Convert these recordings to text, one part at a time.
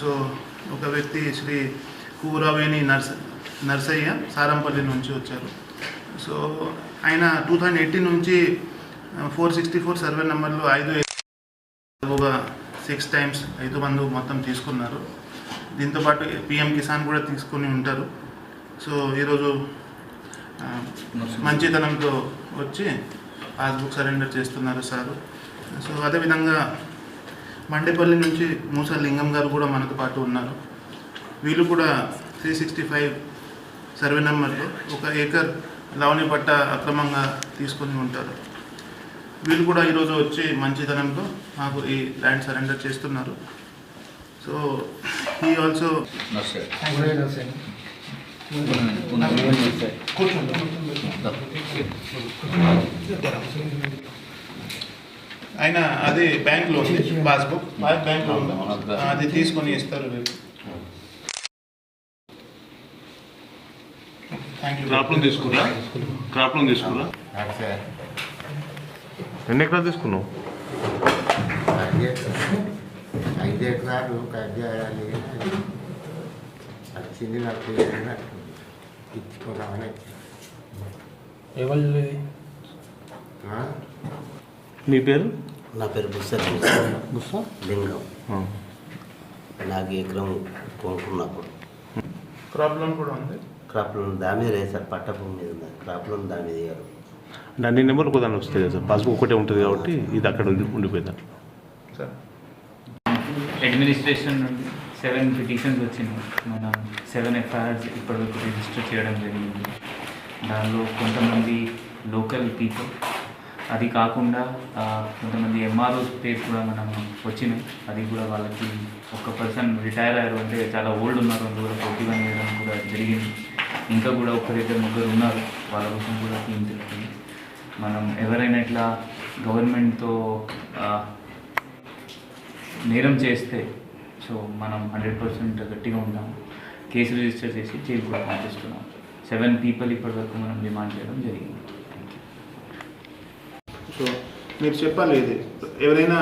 So ఒక వ్యక్తి శ్రీ కూరవేణి నర్స నర్సయ్య సారంపల్లి నుంచి వచ్చారు. సో ఆయన టూ థౌజండ్ ఎయిటీన్ నుంచి ఫోర్ సిక్స్టీ ఫోర్ సర్వే నెంబర్లో ఐదు ఒక సిక్స్ టైమ్స్ ఐదు మందు మొత్తం తీసుకున్నారు. దీంతోపాటు పిఎం కిసాన్ కూడా తీసుకొని ఉంటారు. సో ఈరోజు మంచితనంతో వచ్చి పాస్బుక్ సరెండర్ చేస్తున్నారు సారు. సో అదేవిధంగా మండేపల్లి నుంచి మూస లింగం గారు కూడా మనతో పాటు ఉన్నారు. వీళ్ళు కూడా త్రీ సిక్స్టీ ఫైవ్ సర్వే నెంబర్లో ఒక ఏకర్ లావణి పట్ట అక్రమంగా తీసుకొని ఉంటారు. వీళ్ళు కూడా ఈరోజు వచ్చి మంచితనంతో మాకు ఈ ల్యాండ్ సరెండర్ చేస్తున్నారు. సో ఈ ఆల్సో ఆయన అది బ్యాంక్లో ఉంది పాస్బుక్. బ్యాంక్లో ఉంది. అది తీసుకొని ఇస్తారు క్రాప్ లోన్ తీసుకురా క్రాప్ లోన్ తీసుకురా ఎన్ని ఎకరాలు తీసుకున్నావు? ఐదు ఎకరాలు వచ్చింది నాకు ఎవరు? నీ పేరు? నా పేరు బుస్సర్ లింగం. నాకు ఎకరం కొనుక్కున్నప్పుడు. క్రాప్ లోన్ కూడా ఉంది? క్రాప్ లోన్ దాని మీద లేదు సార్ పట్ట భూమి మీద ఉంది. క్రాప్ లోన్ దాని మీద ఇయ్యారు అంటే అన్ని నెంబర్లు ఒకదాన్ని వస్తాయి కదా సార్. పాస్బుక్ ఒకటే ఉంటుంది కాబట్టి ఇది అక్కడ ఉండి ఉండిపోయింది సార్. అడ్మినిస్ట్రేషన్ నుండి సెవెన్ పిటిషన్స్ వచ్చినాయి. మన సెవెన్ ఎఫ్ఐఆర్స్ ఇప్పటివరకు రిజిస్టర్ చేయడం జరిగింది. దానిలో కొంతమంది లోకల్ పీపుల్ అది కాకుండా కొంతమంది ఎంఆర్ఓస్ పేరు కూడా మనం వచ్చినాయి అది కూడా వాళ్ళకి ఒక పర్సన్ రిటైర్ అయ్యారు అంటే చాలా ఓల్డ్ ఉన్నారు. అని కూడా పోటీ వేయడం కూడా జరిగింది. ఇంకా కూడా ఒకరిద్దరు ముగ్గురు ఉన్నారు. వాళ్ళ కోసం కూడా థీమ్ తెలుస్తుంది మనం ఎవరైనా ఇట్లా గవర్నమెంట్తో నేరం చేస్తే సో మనం హండ్రెడ్ పర్సెంట్ గట్టిగా ఉంటాము కేసు రిజిస్టర్ చేసి జైలు కూడా పంపిస్తున్నాం. సెవెన్ పీపుల్ ఇప్పటివరకు మనం డిమాండ్ చేయడం జరిగింది. సో మీరు చెప్పాలి ఇది. ఎవరైనా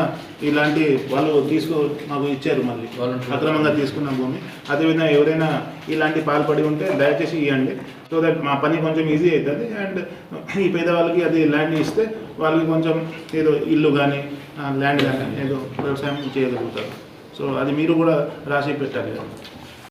ఇలాంటి వాళ్ళు తీసుకో మాకు ఇచ్చారు మళ్ళీ. అక్రమంగా తీసుకున్న భూమి. అదేవిధంగా ఎవరైనా ఇలాంటి పాల్పడి ఉంటే దయచేసి ఇవ్వండి సో దట్ మా పని కొంచెం ఈజీ అవుతుంది అండ్ ఈ పేదవాళ్ళకి అది ల్యాండ్ ఇస్తే వాళ్ళకి కొంచెం ఏదో ఇల్లు కానీ ల్యాండ్ కానీ ఏదో వ్యవసాయం చేయగలుగుతారు. సో అది మీరు కూడా రాసి పెట్టాలి.